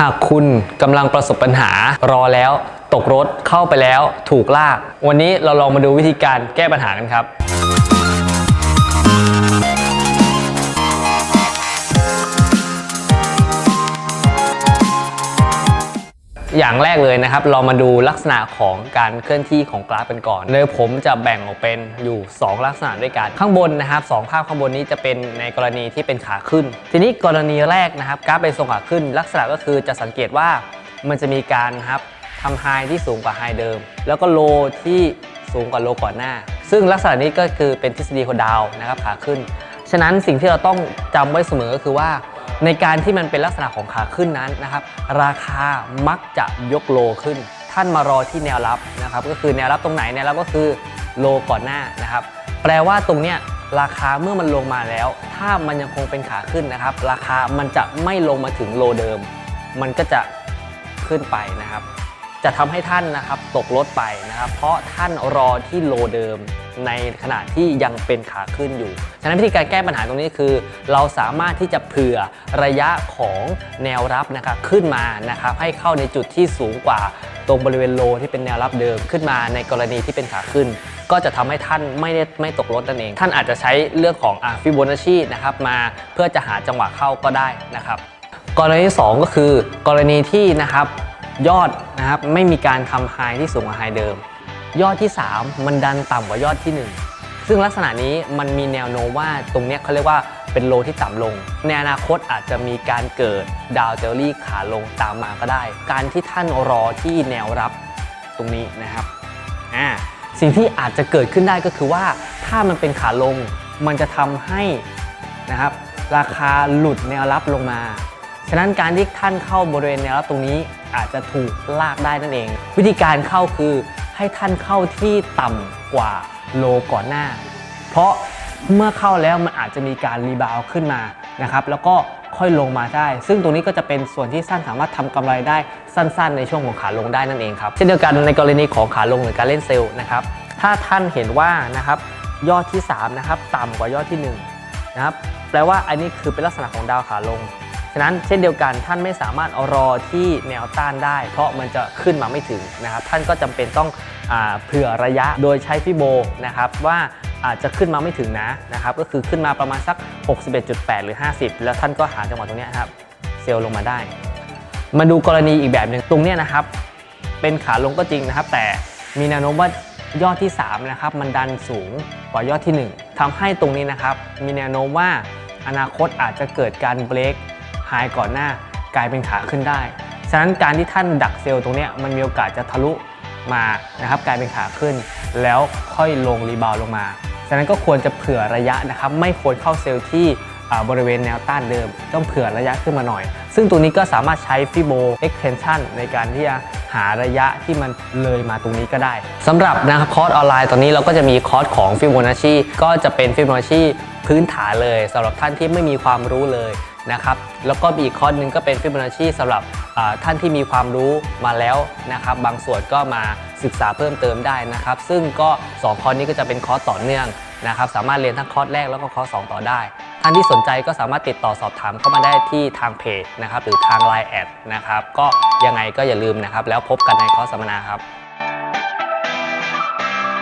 หากคุณกำลังประสบปัญหารอแล้ว ตกรถเข้าไปแล้ว ถูกลาก วันนี้เราลองมาดูวิธีการแก้ปัญหากันครับ อย่างแรกเลยนะครับ เรามาดูลักษณะของการเคลื่อนที่ของกราฟกันก่อนโดยผมจะแบ่งออกเป็นอยู่ 2 ลักษณะด้วยกัน ข้างบนนะครับสองภาพข้างบนนี้จะเป็นในกรณีที่เป็นขาขึ้น ทีนี้กรณีแรกนะครับกราฟเป็นทรงขาขึ้น ลักษณะก็คือจะสังเกตว่ามันจะมีการนะครับทำไฮที่สูงกว่าไฮเดิม แล้วก็โลที่สูงกว่าโลก่อนหน้า ซึ่งลักษณะนี้ก็คือเป็นทฤษฎีโคดาวนะครับขาขึ้น ฉะนั้นสิ่งที่เราต้องจำไว้เสมอก็คือว่า ในการที่มันเป็นลักษณะของขาขึ้นนั้นนะครับ ราคามักจะยกโลขึ้น ท่านมารอที่แนวรับนะครับ ก็คือแนวรับตรงไหนแนวรับก็คือโลก่อนหน้านะครับ แปลว่าตรงเนี้ยราคาเมื่อมันลงมาแล้ว ถ้ามันยังคงเป็นขาขึ้นนะครับ ราคามันจะไม่ลงมาถึงโลเดิม มันก็จะขึ้นไปนะครับ จะทำให้ท่านนะครับตกรถไปนะครับ เพราะท่านรอที่โลเดิมในขณะที่ยังเป็นขาขึ้นอยู่ฉะนั้นวิธีการแก้ปัญหาตรงนี้คือ เราสามารถที่จะเผื่อระยะของแนวรับนะครับขึ้นมานะครับให้เข้าในจุดที่สูงกว่าตรงบริเวณโลที่เป็นแนวรับเดิมขึ้นมาในกรณีที่เป็นขาขึ้น ก็จะทำให้ท่านไม่ได้ไม่ตกรถนั่นเอง ท่านอาจจะใช้เรื่องของฟิโบนัชชีนะครับมาเพื่อจะหาจังหวะเข้าก็ได้นะครับ กรณีที่สองก็คือกรณีที่นะครับยอดนะครับไม่มีการทำไฮที่สูงกว่าไฮเดิม ยอดที่ 3 มันดันต่ำกว่ายอดที่ 1 ซึ่งลักษณะนี้มันมีแนวโน้มว่าตรงเนี้ยเขาเรียกว่าเป็นโลที่ต่ำลง ในอนาคตอาจจะมีการเกิดดาวเจอรี่ขาลงตามมาก็ได้ การที่ท่านรอที่แนวรับตรงนี้นะครับอ่าสิ่งที่อาจจะเกิดขึ้นได้ก็คือว่าถ้ามันเป็นขาลงมันจะทำให้นะครับราคาหลุดแนวรับลงมา ฉะนั้นการที่ท่านเข้าบริเวณแนวรับตรงนี้อาจจะถูกลากได้นั่นเอง วิธีการเข้าคือให้ท่านเข้าที่ต่ำกว่าโลก่อนหน้า เพราะเมื่อเข้าแล้วมันอาจจะมีการรีบาวขึ้นมานะครับแล้วก็ค่อยลงมาได้ ซึ่งตรงนี้ก็จะเป็นส่วนที่ท่านสามารถทำกำไรได้สั้น ๆ ในช่วงของขาลงได้นั่นเองครับเช่นเดียวกันในกรณีของขาลงหรือการเล่นเซลล์นะครับถ้าท่านเห็นว่านะครับยอดที่3นะครับต่ำกว่ายอดที่1นะครับแปลว่าอันนี้คือเป็นลักษณะของดาวขาลง ฉะนั้นเช่นเดียวกันท่านไม่สามารถรอที่แนวต้านได้ เพราะมันจะขึ้นมาไม่ถึงนะครับท่านก็จำเป็นต้องอเผื่อระยะโดยใช้ฟิโบนะครับว่าอาจจะขึ้นมาไม่ถึงนะนะครับก็คือขึ้นมาประมาณสัก 61.8 หรือ 50 แล้วท่านก็หาจังหวะตรงนี้ครับเซลลงมาได้ มาดูกรณีอีกแบบหนึ่งตรงนี้นะครับ เป็นขาลงก็จริงนะครับ แต่มีแนวโน้มว่ายอดที่ 3 นะครับ มันดันสูงกว่ายอดที่ 1ทำให้ตรงนี้นะครับ มีแนวโน้มว่าอนาคตอาจจะเกิดการเบรก ไฮก่อนหน้ากลายเป็นขาขึ้นได้ ฉะนั้นการที่ท่านดักเซลล์ตรงนี้มันมีโอกาสจะทะลุมานะครับกลายเป็นขาขึ้น แล้วค่อยลงรีบาวลงมา ฉะนั้นก็ควรจะเผื่อระยะนะครับไม่ควรเข้าเซลล์ที่บริเวณแนวต้านเดิม ต้องเผื่อระยะขึ้นมาหน่อย ซึ่งตัวนี้ก็สามารถใช้ฟิโบ extension ในการที่จะหาระยะที่มันเลยมาตรงนี้ก็ได้สำหรับนะครับคอร์สออนไลน์ตอนนี้เราก็จะมีคอร์สของฟิโบนัชชีก็จะเป็นฟิโบนัชชีพื้นฐานเลยสำหรับท่านที่ไม่มีความรู้เลย นะครับแล้วก็มีอีกคอร์สหนึ่งก็เป็นฟิโบนัชชีสำหรับท่านที่มีความรู้มาแล้วนะครับ บางส่วนก็มาศึกษาเพิ่มเติมได้นะครับ ซึ่งก็ 2 คอร์สนี้ก็จะเป็นคอร์สต่อเนื่องนะครับ สามารถเรียนทั้งคอร์สแรกแล้วก็คอร์สสองต่อได้ ท่านที่สนใจก็สามารถติดต่อสอบถามเข้ามาได้ที่ทางเพจนะครับ หรือทาง Line แอดนะครับ ก็ยังไงก็อย่าลืมนะครับ แล้วพบกันในคอร์สสัมมนาครับ